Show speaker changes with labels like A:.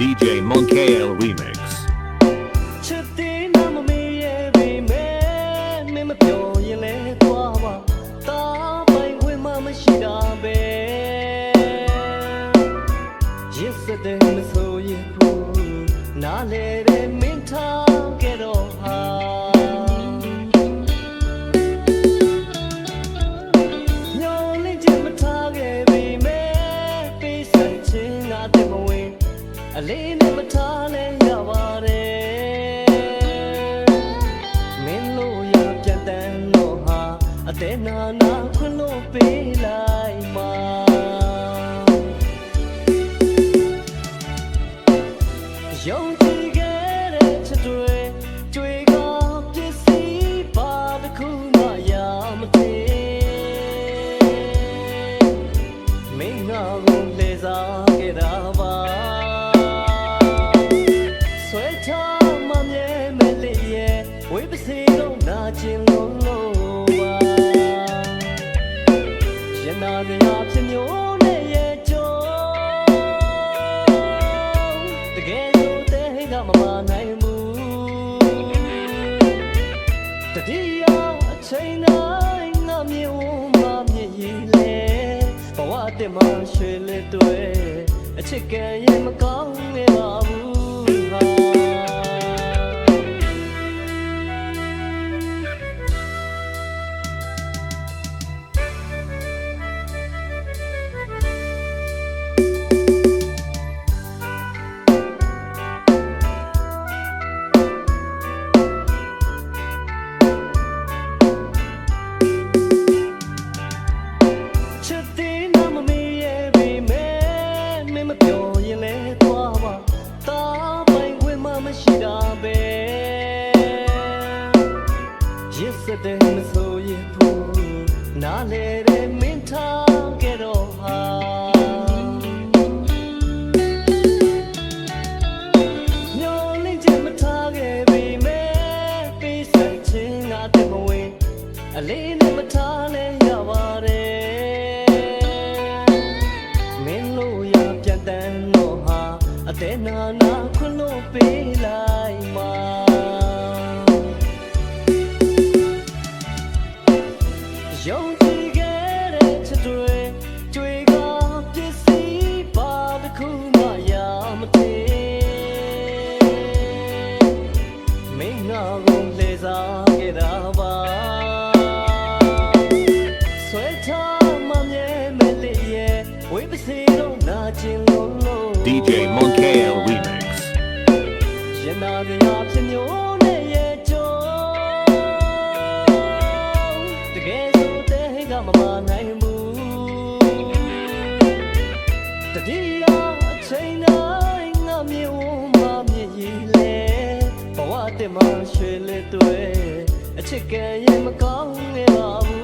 A: DJ Monkey Remix.
B: ချစ်သေးနာမမေးရဲ့ပေမဲ့မင်းမပြောရင်လဲသွားပါတာပိုင်ဝင်မှမရှိတာပဲရစ်စတဲ့မဆိုရင်ဘူးနားလေတဲ့မင်းထားခဲ့တော့ဟာညောင်းလေးချင်မထားခဲ့ပေမဲ့ပေးဆက်ခြင်းငါတဲ့မဝင် အလေးနဲ့မထားလဲရပါတယ်မင်းလို့ရပြန်တန်းလို့ဟာအသေးနာနာခွင့်လို့ပေးလိုက်မှာယုံကြည်ခဲ့တဲ့ချစ်တွေတွေ့ကပစ္စည်းပါတစ်ခုမှရမသေးမင်းငါကိုလေစားခဲ့တာပါ ကယ်ဆိုတဲ့ကမမနိုင်ဘူးတတိယအချိန်တိုင်းငါမြင်ဝမမြင်ရည်လေဘဝတည်းမှရွှေလက်တွေအချစ်ကံရင်မကောင်းနေပါဘူး နားလေတဲ့မင်းထားခဲ့တော့ဟာညောင်းလေးချင်မထားခဲ့ပေမဲ့ပေးဆက်ခြင်းငါတဲ့မဝင်အလေးနဲ့မထားလဲရပါတယ်မင်းလို့ရပြန်တန်းတော့ဟာအသေးနာနာခွင့်လို့ပေး
A: DJ Monkey Remix.
B: ရ တင်မရှိလေတွေ့အချစ်ကရင်မကောင်းငယ်ပါဘူး